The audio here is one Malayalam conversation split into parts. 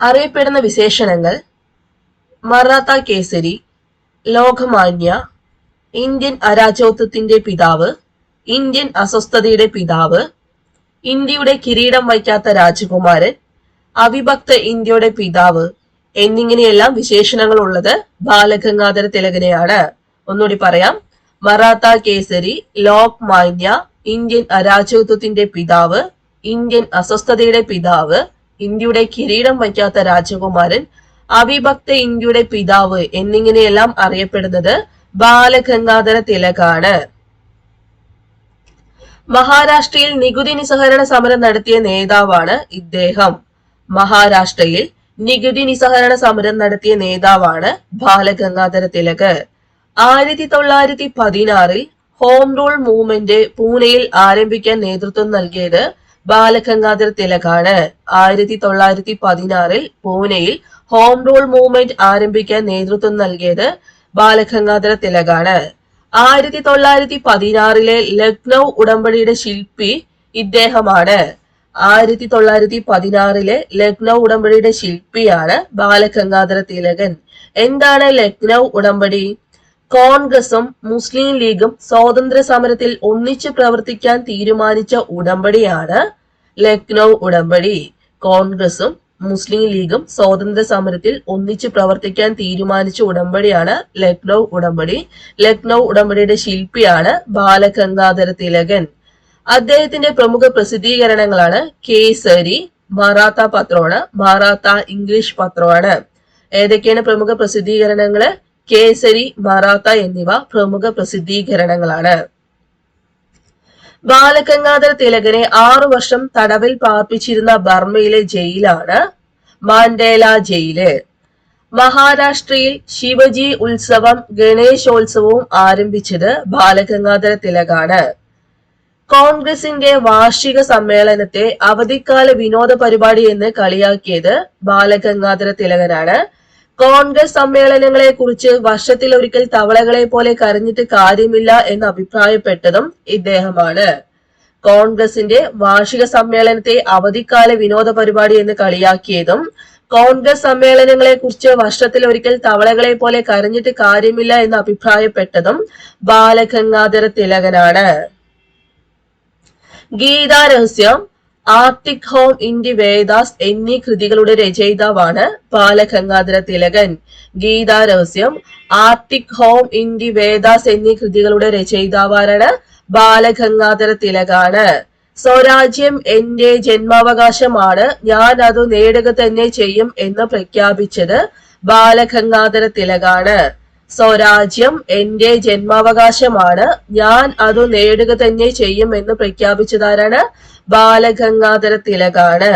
അറിയപ്പെടുന്ന വിശേഷണങ്ങൾ മറാത്ത കേസരി ലോകമാന്യ ഇന്ത്യൻ അരാജകത്വത്തിന്റെ പിതാവ് ഇന്ത്യൻ അസ്വസ്ഥതയുടെ പിതാവ് ഇന്ത്യയുടെ കിരീടം വയ്ക്കാത്ത രാജകുമാരൻ അവിഭക്ത ഇന്ത്യയുടെ പിതാവ് എന്നിങ്ങനെയെല്ലാം വിശേഷണങ്ങൾ ഉള്ളത് ബാലഗംഗാധര തിലകനെയാണ്. ഒന്നുകൂടി പറയാം. മറാത്ത കേസരി ലോക് മാന്യ ഇന്ത്യൻ അരാജകത്വത്തിന്റെ പിതാവ് ഇന്ത്യൻ അസ്വസ്ഥതയുടെ പിതാവ് ഇന്ത്യയുടെ കിരീടം വയ്ക്കാത്ത രാജകുമാരൻ അവിഭക്ത ഇന്ത്യയുടെ പിതാവ് എന്നിങ്ങനെയെല്ലാം അറിയപ്പെടുന്നത് ബാലഗംഗാധര തിലകാണ്. മഹാരാഷ്ട്രയിൽ നികുതി നിസ്സഹരണ സമരം നടത്തിയ നേതാവാണ് ഇദ്ദേഹം. മഹാരാഷ്ട്രയിൽ നികുതി നിസ്സഹരണ സമരം നടത്തിയ നേതാവാണ് ബാലഗംഗാധര തിലക്. ആയിരത്തി തൊള്ളായിരത്തി പതിനാറിൽ ഹോം റൂൾ മൂവ്മെന്റ് പൂനെയിൽ ആരംഭിക്കാൻ നേതൃത്വം നൽകിയത് ബാലഗംഗാധര തിലകാണ്. ആയിരത്തി തൊള്ളായിരത്തി പതിനാറിൽ പൂനെയിൽ ഹോം റൂൾ മൂവ്മെന്റ് ആരംഭിക്കാൻ നേതൃത്വം നൽകിയത് ബാലഗംഗാധര തിലകാണ്. ആയിരത്തി തൊള്ളായിരത്തി പതിനാറിലെ ലക്നൗ ഉടമ്പടിയുടെ ശില്പി ഇദ്ദേഹമാണ്. ആയിരത്തി തൊള്ളായിരത്തി പതിനാറിലെ ലക്നൗ ഉടമ്പടിയുടെ ശില്പിയാണ് ബാലഗംഗാധര തിലകൻ. എന്താണ് ലക്നൗ ഉടമ്പടി? കോൺഗ്രസും മുസ്ലിം ലീഗും സ്വാതന്ത്ര്യ സമരത്തിൽ ഒന്നിച്ചു പ്രവർത്തിക്കാൻ തീരുമാനിച്ച ഉടമ്പടിയാണ് ലക്നൗ ഉടമ്പടി. കോൺഗ്രസും മുസ്ലിം ലീഗും സ്വാതന്ത്ര്യ സമരത്തിൽ ഒന്നിച്ചു പ്രവർത്തിക്കാൻ തീരുമാനിച്ച ഉടമ്പടിയാണ് ലക്നൗ ഉടമ്പടി. ലക്നൗ ഉടമ്പടിയുടെ ശില്പിയാണ് ബാലഗംഗാധര തിലകൻ. അദ്ദേഹത്തിന്റെ പ്രമുഖ പ്രസിദ്ധീകരണങ്ങളാണ് കേസരി മറാത്ത പത്രമാണ് മറാത്ത ഇംഗ്ലീഷ് പത്രമാണ്. ഏതൊക്കെയാണ് പ്രമുഖ പ്രസിദ്ധീകരണങ്ങൾ? കേസരി മറാത്ത എന്നിവ പ്രമുഖ പ്രസിദ്ധീകരണങ്ങളാണ്. ബാലഗംഗാധര തിലകനെ ആറു വർഷം തടവിൽ പാർപ്പിച്ചിരുന്ന ബർമയിലെ ജയിലാണ് മാൻഡേല ജയിൽ. മഹാരാഷ്ട്രയിൽ ശിവജി ഉത്സവം ഗണേശോത്സവവും ആരംഭിച്ചത് ബാലഗംഗാധര തിലകാണ്. കോൺഗ്രസിന്റെ വാർഷിക സമ്മേളനത്തെ അവധിക്കാല വിനോദ പരിപാടി എന്ന് കളിയാക്കിയത് ബാലഗംഗാധര തിലകനാണ്. കോൺഗ്രസ് സമ്മേളനങ്ങളെ കുറിച്ച് വർഷത്തിൽ ഒരിക്കൽ തവളകളെ പോലെ കരഞ്ഞിട്ട് കാര്യമില്ല എന്ന് അഭിപ്രായപ്പെട്ടതും ഇദ്ദേഹമാണ്. കോൺഗ്രസിന്റെ വാർഷിക സമ്മേളനത്തെ അവധിക്കാല വിനോദ പരിപാടി എന്ന് കളിയാക്കിയതും കോൺഗ്രസ് സമ്മേളനങ്ങളെ കുറിച്ച് വർഷത്തിൽ ഒരിക്കൽ തവളകളെ പോലെ കരഞ്ഞിട്ട് കാര്യമില്ല എന്ന് അഭിപ്രായപ്പെട്ടതും Balagangadhara തിലകനാണ്. Gitarahasya Arctic home the Vedas എന്നീ കൃതികളുടെ രചയിതാവാണ് Balagangadhara Thilakan. Gitarahasya Arctic home the Vedas എന്നീ കൃതികളുടെ രചയിതാവാണ് ബാലഗംഗാധര തിലകാണ്. സ്വരാജ്യം എന്റെ ജന്മാവകാശമാണ് ഞാൻ അത് നേടുക തന്നെ ചെയ്യും എന്ന് പ്രഖ്യാപിച്ചത് ബാലഗംഗാധര തിലകാണ്. സ്വരാജ്യം എന്റെ ജന്മാവകാശമാണ് ഞാൻ അത് നേടുക തന്നെ ചെയ്യും എന്ന് പ്രഖ്യാപിച്ചതാരാണ് ബാലഗംഗാധര തിലകാണ്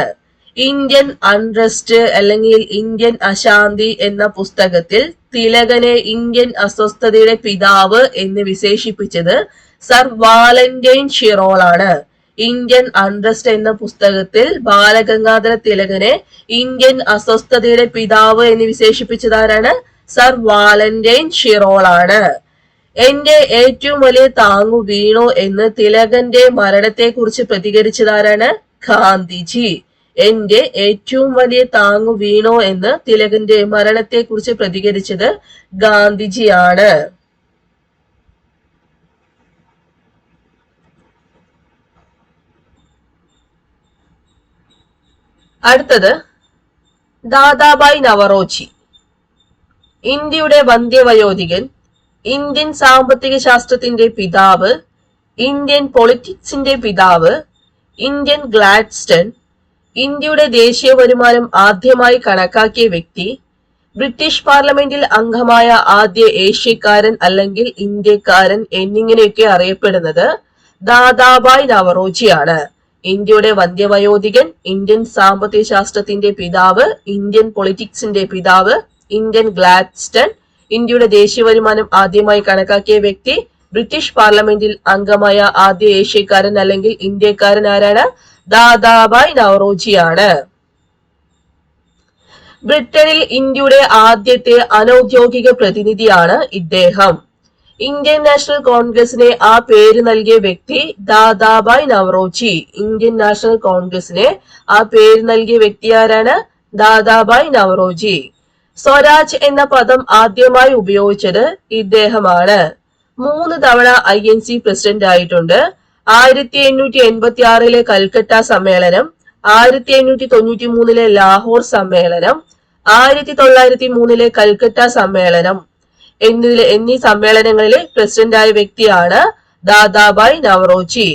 ഇന്ത്യൻ അൺറസ്റ്റ് അല്ലെങ്കിൽ ഇന്ത്യൻ അശാന്തി എന്ന പുസ്തകത്തിൽ തിലകനെ ഇന്ത്യൻ അസ്വസ്ഥതയുടെ പിതാവ് എന്ന് വിശേഷിപ്പിച്ചത് സർ വാലന്റൈൻ ഷിറോൾ ആണ് ഇന്ത്യൻ അൺറസ്റ്റ് എന്ന പുസ്തകത്തിൽ ബാലഗംഗാധര തിലകനെ ഇന്ത്യൻ അസ്വസ്ഥതയുടെ പിതാവ് എന്ന് വിശേഷിപ്പിച്ചത് ആരാണ്? സർ വാലന്റൈൻ ഷിറോൾ ആണ് എന്റെ ഏറ്റവും വലിയ താങ്ങു വീണു എന്ന് തിലകന്റെ മരണത്തെ കുറിച്ച് പ്രതികരിച്ചതാരാണ്? ഗാന്ധിജി. എന്റെ ഏറ്റവും വലിയ താങ്ങു വീണോ എന്ന് തിലകന്റെ മരണത്തെ കുറിച്ച് പ്രതികരിച്ചത് ഗാന്ധിജിയാണ്. അടുത്തത് ദാദാബായ് നവറോച്ചി. ഇന്ത്യയുടെ വന്ധ്യവയോധികൻ ഇന്ത്യൻ സാമ്പത്തിക ശാസ്ത്രത്തിന്റെ പിതാവ് ഇന്ത്യൻ പൊളിറ്റിക്സിന്റെ പിതാവ് ഇന്ത്യൻ ഗ്ലാഡ്സ്റ്റൺ ഇന്ത്യയുടെ ദേശീയ വരുമാനം ആദ്യമായി കണക്കാക്കിയ വ്യക്തി ബ്രിട്ടീഷ് പാർലമെന്റിൽ അംഗമായ ആദ്യ ഏഷ്യക്കാരൻ അല്ലെങ്കിൽ ഇന്ത്യക്കാരൻ എന്നിങ്ങനെയൊക്കെ അറിയപ്പെടുന്നത് ദാദാബായ് നവറോജിയാണ്. ഇന്ത്യയുടെ വന്ധ്യവയോധികൻ ഇന്ത്യൻ സാമ്പത്തിക ശാസ്ത്രത്തിന്റെ പിതാവ് ഇന്ത്യൻ പൊളിറ്റിക്സിന്റെ പിതാവ് ഇന്ത്യൻ ഗ്ലാഡ്സ്റ്റൺ ഇന്ത്യയുടെ ദേശീയ വരുമാനം ആദ്യമായി കണക്കാക്കിയ വ്യക്തി ബ്രിട്ടീഷ് പാർലമെന്റിൽ അംഗമായ ആദ്യ ഏഷ്യക്കാരൻ അല്ലെങ്കിൽ ഇന്ത്യക്കാരൻ ആരാണ്? ദാദാബായ് നവറോജിയാണ്. ബ്രിട്ടനിൽ ഇന്ത്യയുടെ ആദ്യത്തെ അനൌദ്യോഗിക പ്രതിനിധിയാണ് ഇദ്ദേഹം. ഇന്ത്യൻ നാഷണൽ കോൺഗ്രസിനെ ആ പേര് നൽകിയ വ്യക്തി ദാദാബായ് നവറോജി. ഇന്ത്യൻ നാഷണൽ കോൺഗ്രസിനെ ആ പേര് നൽകിയ വ്യക്തി ആരാണ്? ദാദാബായ് നവറോജി. സ്വരാജ് എന്ന പദം ആദ്യമായി ഉപയോഗിച്ചത് ഇദ്ദേഹമാണ്. മൂന്ന് തവണ ഐ എൻ സി പ്രസിഡന്റ് ആയിട്ടുണ്ട്. ആയിരത്തി എണ്ണൂറ്റി എൺപത്തി ആറിലെ കൽക്കട്ട സമ്മേളനം ആയിരത്തി എണ്ണൂറ്റി തൊണ്ണൂറ്റി മൂന്നിലെ ലാഹോർ സമ്മേളനം ആയിരത്തി തൊള്ളായിരത്തി മൂന്നിലെ കൽക്കട്ട സമ്മേളനം എന്നിലെ എന്നീ സമ്മേളനങ്ങളിലെ പ്രസിഡന്റായ വ്യക്തിയാണ് ദാദാബായ് നവറോജി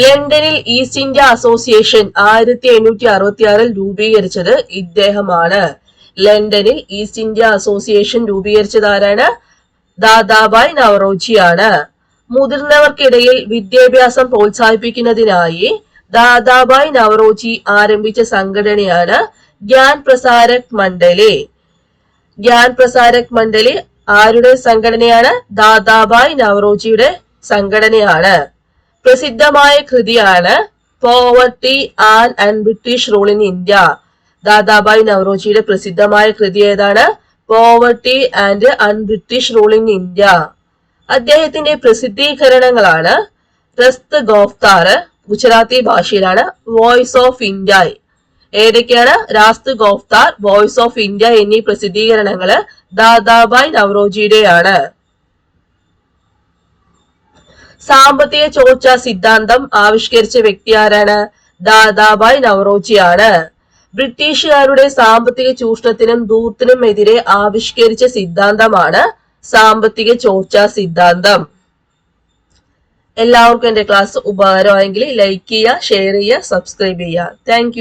ലണ്ടനിൽ ഈസ്റ്റ് ഇന്ത്യ അസോസിയേഷൻ ആയിരത്തി എണ്ണൂറ്റി അറുപത്തി ആറിൽ രൂപീകരിച്ചത് ഇദ്ദേഹമാണ്. ലണ്ടനിൽ ഈസ്റ്റ് ഇന്ത്യ അസോസിയേഷൻ രൂപീകരിച്ചത് ആരാണ് ദാദാബായ് നവറോജിയാണ്. മുതിർന്നവർക്കിടയിൽ വിദ്യാഭ്യാസം പ്രോത്സാഹിപ്പിക്കുന്നതിനായി ദാദാബായ് നവറോജി ആരംഭിച്ച സംഘടനയാണ് ഗ്യാൻ പ്രസാരക് മണ്ഡലി. ഗ്യാൻ പ്രസാരക് മണ്ഡലി ആരുടെ സംഘടനയാണ്? ദാദാബായ് നവറോജിയുടെ സംഘടനയാണ്. പ്രസിദ്ധമായ കൃതിയാണ് poverty and and British rule in India Dadabhai നവറോജിയുടെ പ്രസിദ്ധമായ കൃതി ഏതാണ്? Poverty and un British rule in India അദ്ദേഹത്തിന്റെ പ്രസിദ്ധീകരണങ്ങളാണ് റസ്ത് ഗോഫ്താർ ഗുജറാത്തി ഭാഷയിലാണ് വോയിസ് ഓഫ് ഇന്ത്യ ഏതൊക്കെയാണ്? Rast Goftar voice of India എന്നീ പ്രസിദ്ധീകരണങ്ങൾ ദാദാബായ് നവറോജിയുടെയാണ്. സാമ്പത്തിക ചോർച്ച സിദ്ധാന്തം ആവിഷ്കരിച്ച വ്യക്തി ആരാണ് ദാദാബായ് നവറോജിയാണ്. ബ്രിട്ടീഷുകാരുടെ സാമ്പത്തിക ചൂഷണത്തിനും ദൂർത്തിനും എതിരെ ആവിഷ്കരിച്ച സിദ്ധാന്തമാണ് സാമ്പത്തിക ചോർച്ച സിദ്ധാന്തം. എല്ലാവർക്കും എന്റെ ക്ലാസ് ഉപകാരമായെങ്കിൽ ലൈക്ക് ചെയ്യുക ഷെയർ ചെയ്യുക സബ്സ്ക്രൈബ് ചെയ്യുക. താങ്ക്